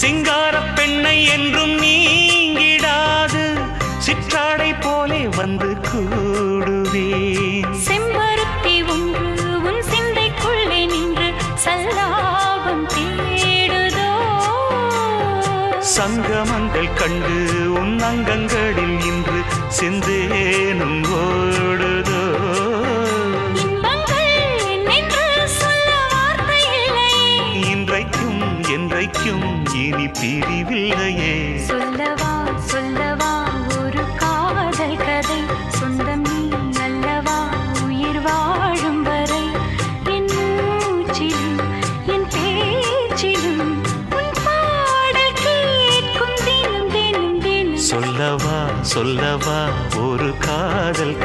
சிங்கார பெண்ணை என்றும் நீங்கிடாது. சிற்றாடை போலே வந்து கூடுவேன் செம்பருத்தி ஒன்று உன் சிந்தைக்குள்ளே நின்று சல்லாபம் தேடுதோ? சங்கமங்கள் கண்டு உன் அங்கங்களில் இன்று சிந்தேனும் என்றைக்கும் இனி பிரிவில்லையே. சொல்லவா சொல்லவா ஒரு காதல் கதை. சொந்தம் நீ அல்லவா உயிர் வாழும் வரை. என் மூச்சிலும் என் பேச்சிலும் சொல்லவா சொல்லவா ஒரு காதல்